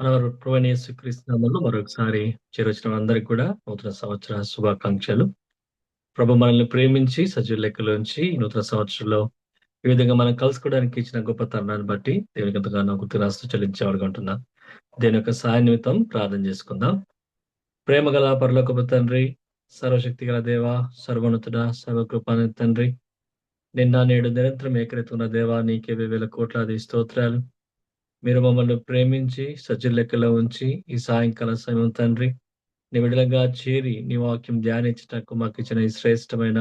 మన ప్రభువైన యేసుక్రీస్తు మరొకసారి చేరొచ్చిన అందరికి కూడా నూతన సంవత్సర శుభాకాంక్షలు. ప్రభు మనల్ని ప్రేమించి సజీవ లెక్కలోంచి నూతన సంవత్సరంలో ఈ విధంగా మనం కలుసుకోవడానికి ఇచ్చిన గొప్ప తరుణాన్ని బట్టి దేవునికి ఎంతగానో కృతజ్ఞతాస్తుతులు చెల్లించేవాడుగా ఉంటున్నాం. దేని యొక్క సహాయ నిమిత్తం ప్రార్థన చేసుకుందాం. ప్రేమ గల పరలోకపు తండ్రి, సర్వశక్తి గల దేవ, సర్వోన్నతుడ, సర్వకృపాని తండ్రి, నిన్న నేడు నిరంతరం ఏకరీతున్న దేవా నీకే వేల కోట్లాది స్తోత్రాలు. మీరు మమ్మల్ని ప్రేమించి సజ్జల లెక్కలో ఉంచి ఈ సాయంకాల సమయం తండ్రి నీ విడలంగా చేరి నీ వాక్యం ధ్యానించటకు మాకు ఇచ్చిన ఈ శ్రేష్టమైన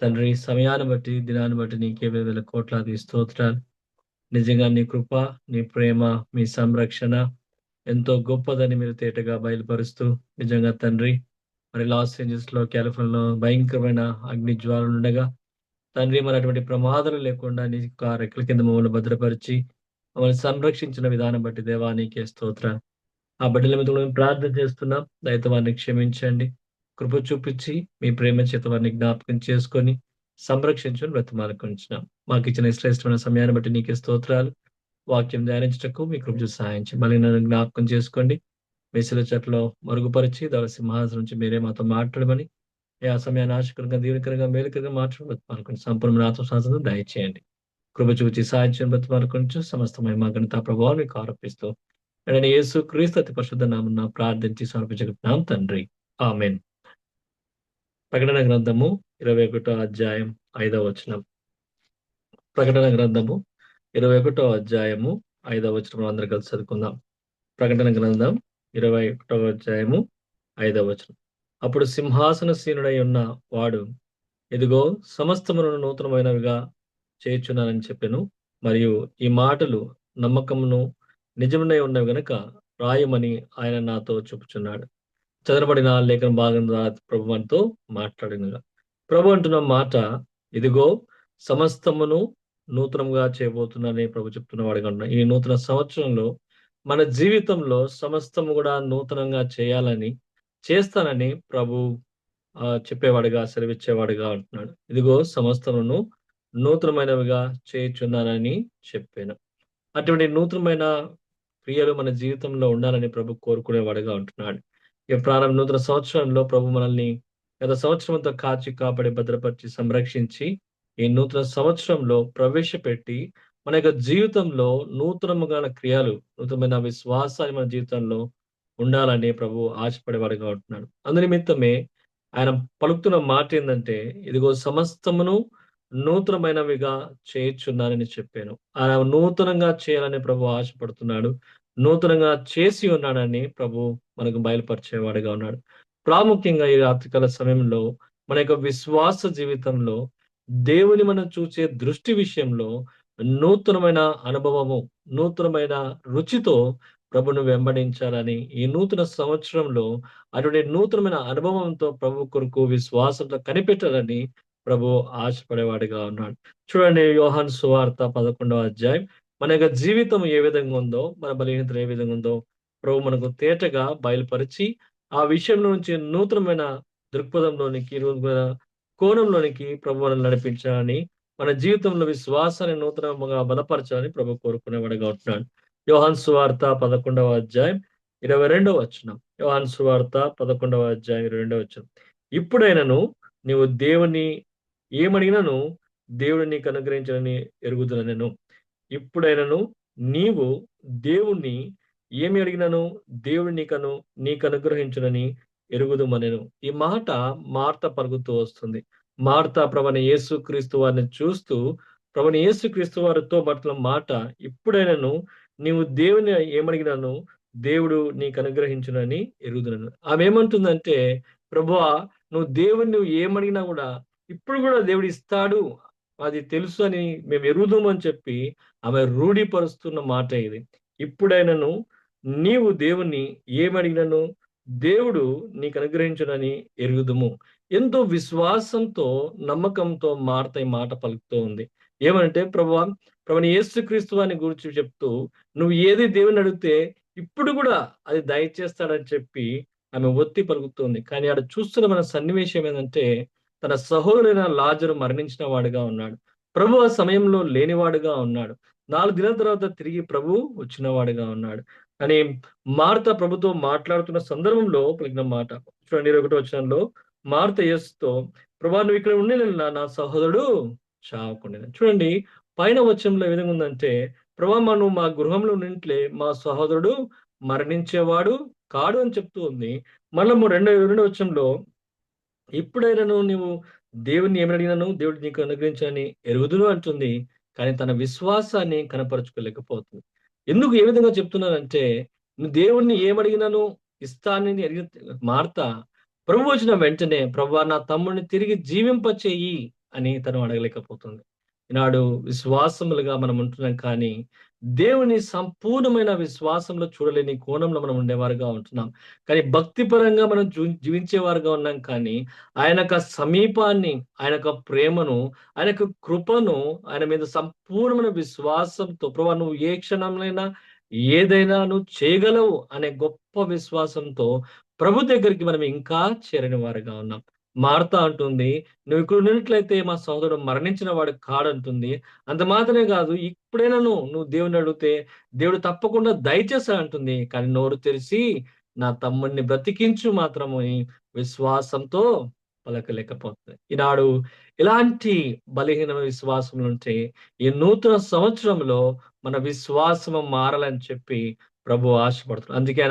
తండ్రి సమయాన్ని బట్టి దినాన్ని బట్టి నీకే వేల కోట్లాది స్తోత్రాలు. నిజంగా నీ కృప నీ ప్రేమ మీ సంరక్షణ ఎంతో గొప్పదని మీరు తేటగా బయలుపరుస్తూ నిజంగా తండ్రి మరి లాస్ ఏంజల్స్లో క్యాలిఫోర్నియాలో భయంకరమైన అగ్ని జ్వాలలు ఉండగా తండ్రి మరి అటువంటి ప్రమాదాలు లేకుండా నీ యొక్క రెక్కల కింద మమ్మల్ని భద్రపరిచి మమ్మల్ని సంరక్షించిన విధానం బట్టి దేవానికి స్తోత్ర ఆ బిడ్డల మీద కూడా మేము ప్రార్థన చేస్తున్నాం. దయతో వారిని క్షమించండి. కృప చూపించి మీ ప్రేమ చేత వారిని జ్ఞాపకం చేసుకొని సంరక్షించుని బ్రతిమాలకుంటున్నాం మాకు ఇచ్చిన శ్రేష్టమైన సమయాన్ని బట్టి నీకే స్తోత్రాలు. వాక్యం ధ్యానించటకు మీ కృప చూసి సహాయించి మళ్ళీ నన్ను జ్ఞాపకం చేసుకోండి. మెసిల చెట్లో మరుగుపరిచి దాని సింహాసనం నుంచి మీరే మాతో మాట్లాడమని. ఏ ఆ సమయాన్ని ఆశకరంగా దీవెనకరంగా మేలుకరంగా మాట్లాడబోతున్నారు సంపూర్ణ ఆత్మశాస్త్రం దయచేయండి. కృప చూచి సాధ్యం బ్రతిమాలకొంచు సమస్త మహిమ గణిత ప్రభావం మీకు ఆరోపిస్తూ నేను యేసు క్రీస్తు అతి పరిశుద్ధ నామన్న ప్రార్థించి సమర్పించుకుంటున్నాం తండ్రి. ఆమెన్. ప్రకటన గ్రంథము ఇరవై ఒకటో అధ్యాయం ఐదవ వచనం. ప్రకటన గ్రంథము ఇరవై ఒకటో అధ్యాయము ఐదవ వచనం అందరూ కలిసి చదువుకుందాం. ప్రకటన గ్రంథం ఇరవై ఒకటవ అధ్యాయము ఐదవ వచనం. అప్పుడు సింహాసన సీనుడై ఉన్న వాడు ఇదిగో సమస్తమును నూతనమైనవిగా చేయుచున్నానని చెప్పాను. మరియు ఈ మాటలు నమ్మకమును నిజమునై ఉన్నవి గనుక రాయమని ఆయన నాతో చెప్పుచున్నాడు. చదరబడిన లేఖన భాగం ప్రభు మనతో మాట్లాడినగా. ప్రభు అంటున్న మాట ఇదిగో సమస్తమును నూతనంగా చేయబోతున్నానని ప్రభు చెప్తున్న వాడిగా ఉన్నా ఈ నూతన సంవత్సరంలో మన జీవితంలో సమస్తము కూడా నూతనంగా చేయాలని చేస్తానని ప్రభు చెప్పేవాడిగా సెలవిచ్చేవాడిగా అంటున్నాడు. ఇదిగో సమస్తమును నూతనమైనవిగా చేయుచున్నానని చెప్పాను. అటువంటి నూతనమైన క్రియలు మన జీవితంలో ఉండాలని ప్రభు కోరుకునేవాడుగా ఉంటున్నాడు. ఈ ప్రారంభ నూతన సంవత్సరంలో ప్రభు మనల్ని గత సంవత్సరంతో కాచి కాపాడి భద్రపరిచి సంరక్షించి ఈ నూతన సంవత్సరంలో ప్రవేశపెట్టి మన యొక్క జీవితంలో నూతనముగా క్రియలు నూతనమైన విశ్వాసాన్ని మన జీవితంలో ఉండాలని ప్రభు ఆశపడేవాడుగా ఉంటున్నాడు. అందునిమిత్తమే ఆయన పలుకుతున్న మాట ఏంటంటే ఇదిగో సమస్తమును నూతనమైనవిగా చేయుచున్నానని చెప్పాను. ఆయన నూతనంగా చేయాలని ప్రభు ఆశపడుతున్నాడు. నూతనంగా చేసి ఉన్నాడని ప్రభు మనకు బయలుపరిచేవాడిగా ఉన్నాడు. ప్రాముఖ్యంగా ఈ రాత్రికాల సమయంలో మన యొక్క విశ్వాస జీవితంలో దేవుని మనం చూసే దృష్టి విషయంలో నూతనమైన అనుభవము నూతనమైన రుచితో ప్రభును వెంబడించాలని ఈ నూతన సంవత్సరంలో అటువంటి నూతనమైన అనుభవంతో ప్రభు కొరకు విశ్వాసంతో కనిపెట్టాలని ప్రభు ఆశపడేవాడిగా ఉన్నాడు. చూడండి యోహాన్ సువార్త పదకొండవ అధ్యాయం. మన యొక్క జీవితం ఏ విధంగా ఉందో మన బలహీనత ఏ విధంగా ఉందో ప్రభు మనకు తేటగా బయలుపరిచి ఆ విషయంలో నుంచి నూతనమైన దృక్పథంలోనికి కోణంలోనికి ప్రభు మనల్ని నడిపించాలని మన జీవితంలో విశ్వాసాన్ని నూతనంగా బలపరచాలని ప్రభు కోరుకునేవాడిగా ఉంటున్నాడు. యోహాన్ సువార్త పదకొండవ అధ్యాయం ఇరవై రెండవ వచనం. యోహాన్ సువార్త పదకొండవ అధ్యాయం ఇరవై రెండవ వచనం. ఇప్పుడైనను నీవు దేవుని ఏమడిగినను? దేవుడు నీకు అనుగ్రహించనని ఎరుగుతున్నా ఇప్పుడైనను నీవు దేవుణ్ణి ఏమి అడిగినను? దేవుడు నీకను నీకు అనుగ్రహించునని ఎరుగుదుమనెను ఈ మాట మార్త పరుగుతూ వస్తుంది. మార్త ప్రవణ యేసు క్రీస్తు వారిని చూస్తూ ప్రవణ యేసు క్రీస్తు వారితో పట్ల మాట ఇప్పుడైనను నీవు దేవుని ఏమడిగినాను? దేవుడు నీకు అనుగ్రహించునని ఎరుగుదునను ఆమె ఏమంటుందంటే ప్రభువా నువ్వు దేవుని నువ్వు ఏమడిగినా కూడా ఇప్పుడు కూడా దేవుడు ఇస్తాడు. అది తెలుసు అని మేము ఎరుగుదామని చెప్పి ఆమె రూఢిపరుస్తున్న మాట ఇది. ఇప్పుడైనను నీవు దేవుణ్ణి ఏమడిగినను దేవుడు నీకు అనుగ్రహించునని ఎరుగుదము. ఎంతో విశ్వాసంతో నమ్మకంతో మారతాయి మాట పలుకుతూ ఉంది. ఏమంటే ప్రభా ప్రభుని యేసుక్రీస్తు అని గురించి చెప్తూ నువ్వు ఏది దేవుని అడిగితే ఇప్పుడు కూడా అది దయచేస్తాడని చెప్పి ఆమె ఒత్తి పలుకుతుంది కానీ ఆడ చూస్తున్న మన సన్నివేశం ఏంటంటే తన సహోదరుడైన లాజరు మరణించిన వాడుగా ఉన్నాడు. ప్రభు ఆ సమయంలో లేనివాడుగా ఉన్నాడు. నాలుగు దినాల తర్వాత తిరిగి ప్రభు వచ్చినవాడుగా ఉన్నాడు. అని మార్త ప్రభుతో మాట్లాడుతున్న సందర్భంలో పలికిన మాట. చూడండి ఇరవై ఒకటో వచనంలో మార్త యేసుతో ప్రభా నువ్వు ఇక్కడ ఉండి నా సహోదరుడు చావకుండా చూడండి పైన వచ్చంలో ఏ విధంగా ఉందంటే ప్రభా మా నువ్వు మా గృహంలో ఉన్నట్లే మా సహోదరుడు మరణించేవాడు కాడు అని చెప్తూ ఉంది. మళ్ళీ రెండో రెండో వచ్చంలో ఎప్పుడైనాను నీవు దేవుని ఏమని అడిగినాను దేవుడు నీకు అనుగ్రహించని ఎరుగుదును అంటుంది. కానీ తన విశ్వాసాన్ని కనపరుచుకోలేకపోతుంది. ఎందుకు ఏ విధంగా చెప్తున్నానంటే నువ్వు దేవుణ్ణి ఏమడిగినాను? ఇస్తానని అడిగి మార్త ప్రభు వచ్చిన వెంటనే ప్రభు నా తమ్ముడిని తిరిగి జీవింపచేయి అని తను అడగలేకపోతుంది. ఈనాడు విశ్వాసములుగా మనం ఉంటున్నాం కానీ దేవుని సంపూర్ణమైన విశ్వాసంలో చూడలేని కోణంలో మనం ఉండేవారుగా ఉంటున్నాం. కానీ భక్తిపరంగా మనం జీవించేవారుగా ఉన్నాం కానీ ఆయన యొక్క సమీపాన్ని ఆయన యొక్క ప్రేమను ఆయన యొక్క కృపను ఆయన మీద సంపూర్ణమైన విశ్వాసంతో ప్రభా నువ్వు ఏ క్షణంలో ఏదైనా నువ్వు చేయగలవు అనే గొప్ప విశ్వాసంతో ప్రభు దగ్గరికి మనం ఇంకా చేరని వారుగా ఉన్నాం. మారుతా అంటుంది. నువ్వు ఇక్కడ ఉన్నట్లయితే మా సోదరుడు మరణించిన వాడు కాడంటుంది. అంత మాత్రమే కాదు ఇప్పుడైనా నువ్వు దేవుని అడిగితే దేవుడు తప్పకుండా దయచేస్తా అంటుంది కానీ నోరు తెరిచి నా తమ్ముడిని బ్రతికించు మాత్రము విశ్వాసంతో పలకలేకపోతుంది. ఈనాడు ఇలాంటి బలహీన విశ్వాసం ఉంటే ఈ నూతన సంవత్సరంలో మన విశ్వాసము మారాలని చెప్పి ప్రభు ఆశపడుతున్నాడు. అందుకే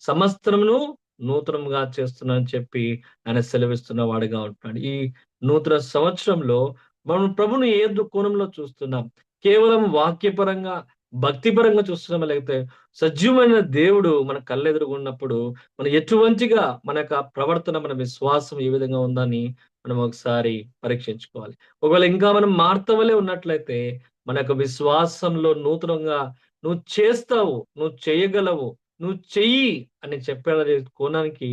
సమస్తమును నూతనంగా చేస్తున్నానని చెప్పి ఆయన సెలవిస్తున్న వాడిగా ఉంటున్నాడు. ఈ నూతన సంవత్సరంలో మనం ప్రభును ఏ కోణంలో చూస్తున్నాం? కేవలం వాక్యపరంగా భక్తిపరంగా చూస్తున్నాం లేకపోతే సజీవమైన దేవుడు మన కళ్ళెదురుగున్నప్పుడు మన ఎటువంటిగా మన యొక్క ప్రవర్తన మన విశ్వాసం ఏ విధంగా ఉందని మనం ఒకసారి పరీక్షించుకోవాలి. ఒకవేళ ఇంకా మనం మార్తవలే ఉన్నట్లయితే మన యొక్క విశ్వాసంలో నూతనంగా నువ్వు చేస్తావు నువ్వు చేయగలవు నువ్వు చెయ్యి అని చెప్పే కోణానికి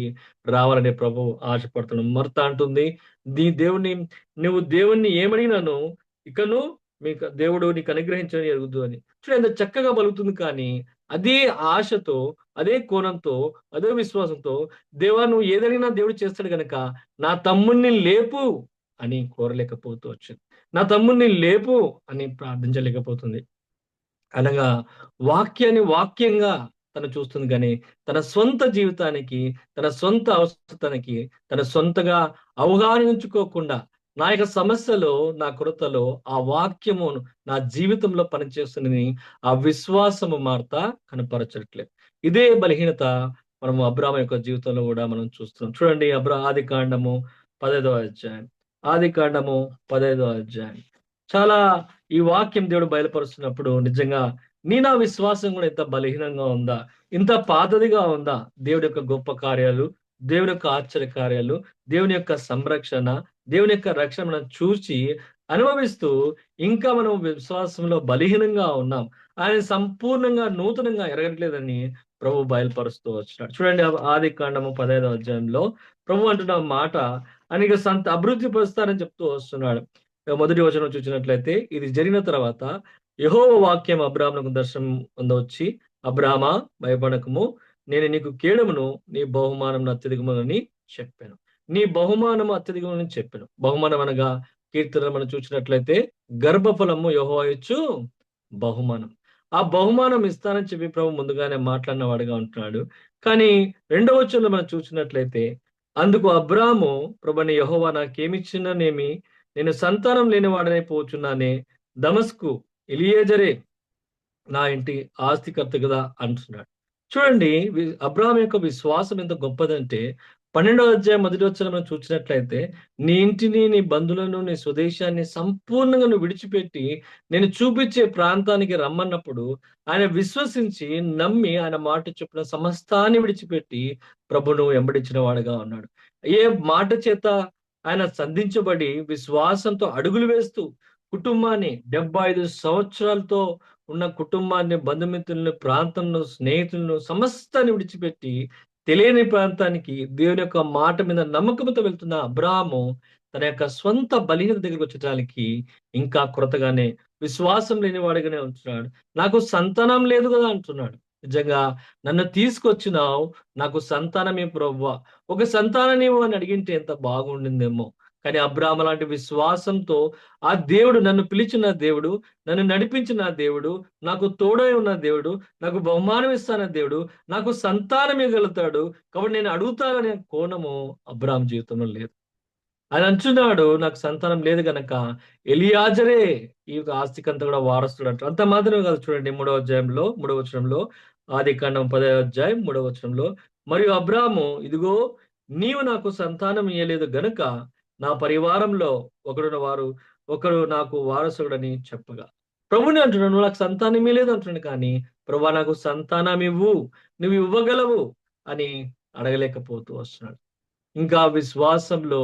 రావాలని ప్రభు ఆశపడుతున్నాను మర్త అంటుంది నీ దేవుణ్ణి నువ్వు దేవుణ్ణి ఏమడిగినాను ఇకను మీకు దేవుడు నీకు అనుగ్రహించని ఎరుగుద్దు అని. చూడండి ఎంత చక్కగా పలుకుతుంది కానీ అదే ఆశతో అదే కోణంతో అదే విశ్వాసంతో దేవా నువ్వు ఏదైనా దేవుడు చేస్తాడు కనుక నా తమ్ముణ్ణి లేపు అని కోరలేకపోతూ వచ్చింది. నా తమ్ముణ్ణి లేపు అని ప్రార్థించలేకపోతుంది. అనగా వాక్యాన్ని వాక్యంగా తను చూస్తుంది కానీ తన సొంత జీవితానికి తన సొంత అవసరానికి తన సొంతగా అవగాహనించుకోకుండా నా యొక్క సమస్యలో నా కొరతలో ఆ వాక్యము నా జీవితంలో పనిచేస్తుందని ఆ విశ్వాసము మార్త కనపరచట్లేదు. ఇదే బలహీనత మనము అబ్రాహం యొక్క జీవితంలో కూడా మనం చూస్తున్నాం. చూడండి అబ్రా ఆది కాండము పదైదో అధ్యాయం. ఆది కాండము పదైదో అధ్యాయం. చాలా ఈ వాక్యం దేవుడు బయలుపరుస్తున్నప్పుడు నిజంగా నీ నా విశ్వాసం కూడా ఇంత బలహీనంగా ఉందా? ఇంత పాతదిగా ఉందా? దేవుడి యొక్క గొప్ప కార్యాలు దేవుని యొక్క ఆశ్చర్య కార్యాలు దేవుని యొక్క సంరక్షణ దేవుని యొక్క రక్షణ చూసి అనుభవిస్తూ ఇంకా మనం విశ్వాసంలో బలహీనంగా ఉన్నాం. ఆయన సంపూర్ణంగా నూతనంగా ఎరగట్లేదని ప్రభు బయలుపరుస్తూ వచ్చినాడు. చూడండి ఆది కాండము పదహైదవ అధ్యాయంలో ప్రభు అంటున్న మాట అనేక సంత అభివృద్ధి పరుస్తారని చెప్తూ వస్తున్నాడు. మొదటి వచనం చూసినట్లయితే ఇది జరిగిన తర్వాత యహో వాక్యం అబ్రాహ్మణకు దర్శనం పొందవచ్చి అబ్రాహ్మ భయపడకము. నేను నీకు కీడమును నీ బహుమానం అత్యధికమునని చెప్పాను. నీ బహుమానం అత్యధికమని చెప్పాను. బహుమానం అనగా కీర్తన మనం చూసినట్లయితే గర్భఫలము యహో ఇచ్చు బహుమానం. ఆ బహుమానం ఇస్తానని చెప్పి ప్రభు ముందుగానే మాట్లాడినవాడుగా ఉంటున్నాడు. కానీ రెండవ వచ్చంలో మనం చూసినట్లయితే అందుకు అబ్రాము ప్రభుని యహోవా నాకేమిచ్చిననేమి? నేను సంతానం లేని వాడనే పోచున్నానే. దమస్కు ఎలియేజరే నా ఇంటి ఆస్తికర్త కదా అంటున్నాడు. చూడండి అబ్రాహం యొక్క విశ్వాసం ఎంత గొప్పదంటే పన్నెండవ అధ్యాయం మొదటి వచ్చిన మనం చూసినట్లయితే నీ ఇంటిని నీ బంధువులను నీ స్వదేశాన్ని సంపూర్ణంగా నువ్వు విడిచిపెట్టి నేను చూపించే ప్రాంతానికి రమ్మన్నప్పుడు ఆయన విశ్వసించి నమ్మి ఆయన మాట చెప్పిన సమస్తాన్ని విడిచిపెట్టి ప్రభును వెంబడించిన వాడుగా ఉన్నాడు. ఏ మాట చేత ఆయన సంధించబడి విశ్వాసంతో అడుగులు వేస్తూ కుటుంబాన్ని డెబ్బై ఐదు సంవత్సరాలతో ఉన్న కుటుంబాన్ని బంధుమిత్రులను ప్రాంతంలో స్నేహితులను సమస్తాన్ని విడిచిపెట్టి తెలియని ప్రాంతానికి దేవుని యొక్క మాట మీద నమ్మకంతో వెళ్తున్న అబ్రాహము తన యొక్క స్వంత బలిహీన దగ్గరికి వచ్చడానికి ఇంకా కొరతగానే విశ్వాసం లేని వాడిగానే ఉంటున్నాడు. నాకు సంతానం లేదు కదా అంటున్నాడు. నిజంగా నన్ను తీసుకొచ్చినావు నాకు సంతానమే ప్రవ్వ ఒక సంతానం అని అడిగింటే ఎంత బాగుండిందేమో. కానీ అబ్రాహ్మ లాంటి విశ్వాసంతో ఆ దేవుడు నన్ను పిలిచిన దేవుడు నన్ను నడిపించిన దేవుడు నాకు తోడై ఉన్న దేవుడు నాకు బహుమానం ఇస్తాన దేవుడు నాకు సంతానం ఇవ్వగలుగుతాడు. కాబట్టి నేను అడుగుతాననే కోణము అబ్రాహం జీవితంలో లేదు. ఆయన అంచున్నాడు నాకు సంతానం లేదు గనక ఎలియాజరే ఈ యొక్క ఆస్తికంతా కూడా వారస్తుడు అంటారు అంత మాత్రమే కాదు చూడండి మూడవ అధ్యాయంలో మూడవ వచనంలో ఆది కాండం పదవ అధ్యాయం మూడవ వచనంలో మరియు అబ్రాము ఇదిగో నీవు నాకు సంతానం ఇయ్యలేదు గనుక నా పరివారంలో ఒకడు వారు ఒకడు నాకు వారసుడని చెప్పగా. ప్రభుని అంటున్నాను నువ్వు నాకు సంతానం లేదు అంటున్నాను కానీ ప్రభా నాకు సంతానం ఇవ్వు నువ్వు ఇవ్వగలవు అని అడగలేకపోతూ వస్తున్నాడు. ఇంకా విశ్వాసంలో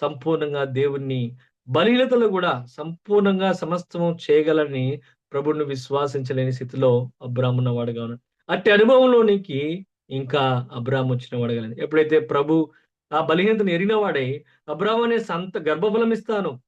సంపూర్ణంగా దేవుణ్ణి బలీలతలు కూడా సంపూర్ణంగా సమస్తము చేయగలని ప్రభుని విశ్వాసించలేని స్థితిలో అబ్రాహ్మ ఉన్నవాడుగా ఉన్నాడు. అట్టి అనుభవంలోనికి ఇంకా అబ్రాహ్మ వచ్చిన వాడగలని ఎప్పుడైతే ప్రభు ఆ బలహీనతను ఎరిగినవాడై వాడే అనే సంత గర్భఫలం ఇస్తాను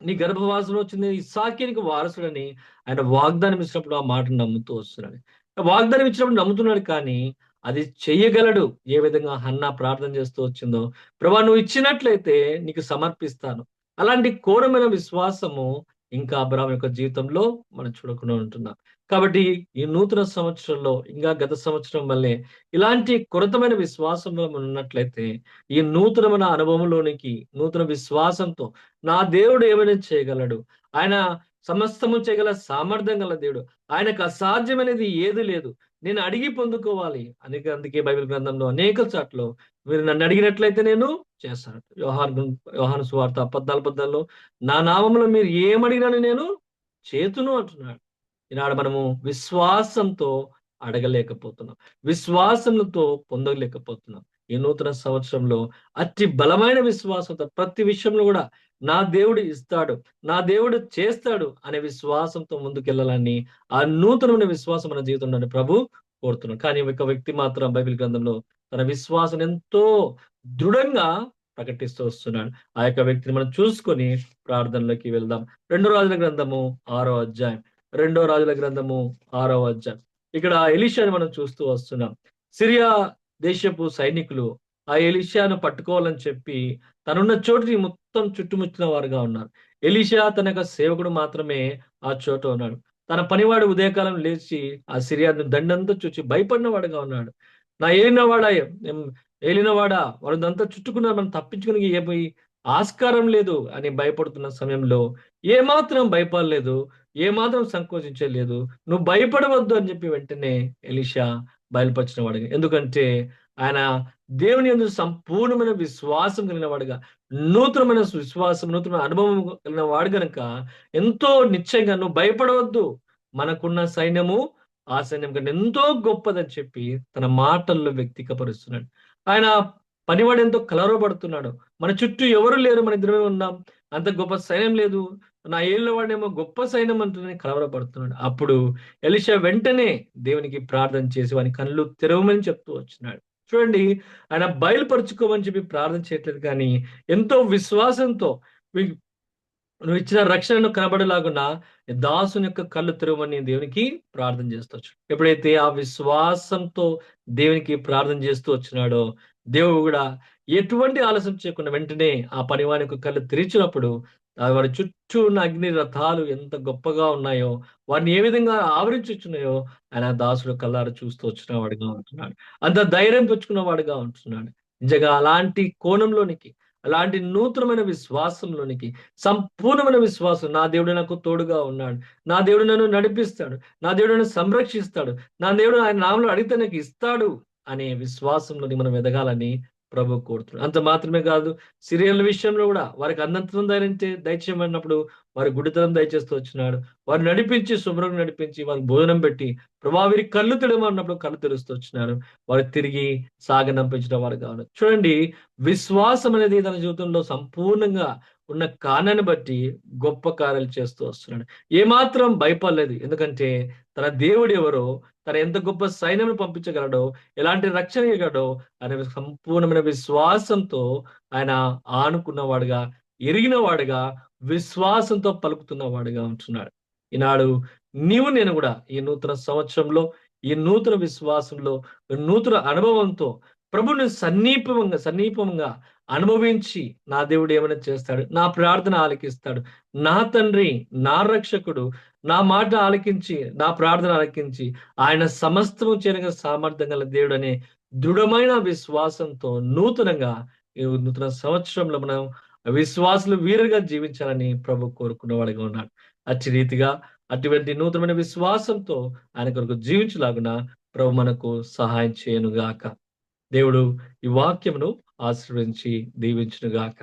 నీ గర్భవాసన వచ్చింది. ఇసాకినికి వారసుడని ఆయన వాగ్దానం ఇచ్చినప్పుడు ఆ మాటను నమ్ముతూ వస్తున్నాడు. వాగ్దానం ఇచ్చినప్పుడు నమ్ముతున్నాడు కానీ అది చెయ్యగలడు. ఏ విధంగా హన్నా ప్రార్థన చేస్తూ వచ్చిందో ప్రభా నువ్వు ఇచ్చినట్లయితే నీకు సమర్పిస్తాను. అలాంటి కోరమైన విశ్వాసము ఇంకా అబ్రాహం యొక్క జీవితంలో మనం చూడకుండా ఉంటున్నాం. కాబట్టి ఈ నూతన సంవత్సరంలో ఇంకా గత సంవత్సరం వల్లే ఇలాంటి కొరతమైన విశ్వాసంలో మనం ఉన్నట్లయితే ఈ నూతనమైన అనుభవంలోనికి నూతన విశ్వాసంతో నా దేవుడు ఏమైనా చేయగలడు? ఆయన సమస్తము చేయగల సామర్థ్యం గల దేవుడు. ఆయనకు అసాధ్యమైనది ఏది లేదు. నేను అడిగి పొందుకోవాలి. అనేక అందుకే బైబిల్ గ్రంథంలో అనేక చాట్లో మీరు నన్ను అడిగినట్లయితే నేను చేస్తాను. వ్యవహార వ్యవహార సువార్త పద్నాలుగు పద్నాలుగులో నా నామంలో మీరు ఏమడిగినా నేను చేతును అంటున్నాడు. ఈనాడు మనము విశ్వాసంతో అడగలేకపోతున్నాం. విశ్వాసంతో పొందలేకపోతున్నాం. ఈ నూతన సంవత్సరంలో అతి బలమైన విశ్వాసంతో ప్రతి విషయంలో కూడా నా దేవుడు ఇస్తాడు నా దేవుడు చేస్తాడు అనే విశ్వాసంతో ముందుకెళ్ళాలని ఆ నూతనమైన విశ్వాసం మన జీవితంలో ప్రభు కోరుతున్నాడు కానీ ఒక వ్యక్తి మాత్రం బైబిల్ గ్రంథంలో తన విశ్వాసం ఎంతో దృఢంగా ప్రకటిస్తూ వస్తున్నాడు. ఆ యొక్క వ్యక్తిని మనం చూసుకొని ప్రార్థనలోకి వెళ్దాం. రెండో రాజుల గ్రంథము ఆరో అధ్యాయం. రెండో రాజుల గ్రంథము ఆరో అధ్యాయం. ఇక్కడ ఎలిషాని మనం చూస్తూ వస్తున్నాం. సిరియా దేశపు సైనికులు ఆ ఎలిషాను పట్టుకోవాలని చెప్పి తనున్న చోటుని మొత్తం చుట్టుముచ్చిన వారుగా ఉన్నారు. ఎలిషా తన యొక్క సేవకుడు మాత్రమే ఆ చోట ఉన్నాడు. తన పనివాడు ఉదయకాలం లేచి ఆ సిరియాను దండంతా చూచి భయపడిన వాడుగా ఉన్నాడు. నా ఏలినవాడా ఏలినవాడా వాళ్ళంతా చుట్టుకున్నారు మనం తప్పించుకుని ఏ ఆస్కారం లేదు అని భయపడుతున్న సమయంలో ఏమాత్రం భయపడలేదు ఏమాత్రం సంకోచించలేదు నువ్వు భయపడవద్దు అని చెప్పి వెంటనే ఎలిషా బయలుపరిచిన వాడుగా ఎందుకంటే ఆయన దేవుని ఎందు సంపూర్ణమైన విశ్వాసం కలిగిన వాడుగా నూతనమైన విశ్వాసం నూతనమైన అనుభవం కలిగిన వాడు గనక ఎంతో నిశ్చయంగా నువ్వు భయపడవద్దు. మనకున్న సైన్యము ఆ సైన్యం కంటే ఎంతో గొప్పదని చెప్పి తన మాటల్లో వ్యక్తికపరుస్తున్నాడు. ఆయన పనివాడు ఎంతో కలవరపడుతున్నాడు. మన చుట్టూ ఎవరు లేరు మన ఇద్దరమే ఉన్నాం. అంత గొప్ప సైన్యం లేదు. నా ఏళ్ళ వాడేమో గొప్ప సైన్యం అంటూనే కలవరపడుతున్నాడు. అప్పుడు ఎలిషా వెంటనే దేవునికి ప్రార్థన చేసి వాని కళ్ళు తెరవమని చెప్తూ వచ్చినాడు. చూడండి ఆయన బయలుపరుచుకోమని చెప్పి ప్రార్థన చేయట్లేదు కానీ ఎంతో విశ్వాసంతో నువ్వు ఇచ్చిన రక్షణను కనబడేలాగున్నా దాసుని యొక్క కళ్ళు తెరవమని దేవునికి ప్రార్థన చేస్తూ ఎప్పుడైతే ఆ విశ్వాసంతో దేవునికి ప్రార్థన చేస్తూ వచ్చినాడో దేవుడు కూడా ఎటువంటి ఆలస్యం చేయకుండా వెంటనే ఆ పనివాని యొక్క కళ్ళు తెరిచినప్పుడు వారి చుట్టూ ఉన్న అగ్ని రథాలు ఎంత గొప్పగా ఉన్నాయో వారిని ఏ విధంగా ఆవరించున్నాయో ఆయన దాసుడు కళ్ళారు చూస్తూ వచ్చిన వాడిగా ఉంటున్నాడు. అంత ధైర్యం తెచ్చుకున్న వాడిగా ఉంటున్నాడు. నిజంగా అలాంటి కోణంలోనికి అలాంటి నూతనమైన విశ్వాసంలోనికి సంపూర్ణమైన విశ్వాసం నా దేవుడు నాకు తోడుగా ఉన్నాడు. నా దేవుడు నన్ను నడిపిస్తాడు. నా దేవుడు నన్ను సంరక్షిస్తాడు. నా దేవుడు ఆయన నామలు అడిగితే నాకు ఇస్తాడు. అనే విశ్వాసంలోని మనం ఎదగాలని ప్రభు కోరుతున్నాడు. అంత మాత్రమే కాదు సిరియల్ విషయంలో కూడా వారికి అన్నంతరం ధైర్యం దయచేయమన్నప్పుడు వారి గుడితనం దయచేస్తూ వచ్చినాడు. వారు నడిపించి శుభ్రం నడిపించి వారికి భోజనం పెట్టి ప్రభా వీరికి కళ్ళు తెడమన్నప్పుడు కళ్ళు తెరుస్తూ వచ్చినాడు వారు తిరిగి సాగనంపించడం వారు కావాలి చూడండి విశ్వాసం అనేది తన జీవితంలో సంపూర్ణంగా ఉన్న కారణాన్ని బట్టి గొప్ప కార్యాలు చేస్తూ వస్తున్నాడు. ఏమాత్రం భయపడలేదు. ఎందుకంటే తన దేవుడు ఎవరో తన ఎంత గొప్ప సైన్యం పంపించగలడో ఎలాంటి రక్షణ ఇవ్వగలడో అనే సంపూర్ణమైన విశ్వాసంతో ఆయన ఆనుకున్నవాడుగా ఎరిగిన వాడుగా విశ్వాసంతో పలుకుతున్న వాడుగా ఉంటున్నాడు. ఈనాడు నీవు నేను కూడా ఈ నూతన సంవత్సరంలో ఈ నూతన విశ్వాసంలో నూతన అనుభవంతో ప్రభుని సన్నిపంగా సన్నీపంగా అనుభవించి నా దేవుడు ఏమైనా చేస్తాడు? నా ప్రార్థన ఆలకిస్తాడు. నా తండ్రి నా రక్షకుడు నా మాట ఆలకించి నా ప్రార్థన ఆలకించి ఆయన సమస్తము చేయగల సామర్థ్యం గల దేవుడు అనే దృఢమైన విశ్వాసంతో నూతనంగా ఈ నూతన సంవత్సరంలో మనం విశ్వాసులు వీరుగా జీవించాలని ప్రభు కోరుకున్న వాడిగా ఉన్నాడు. అట్టి రీతిగా అటువంటి నూతనమైన విశ్వాసంతో ఆయన కొరకు జీవించలాగున ప్రభు మనకు సహాయం చేయనుగాక. దేవుడు ఈ వాక్యమును ఆశీర్వదించి దీవించునుగాక.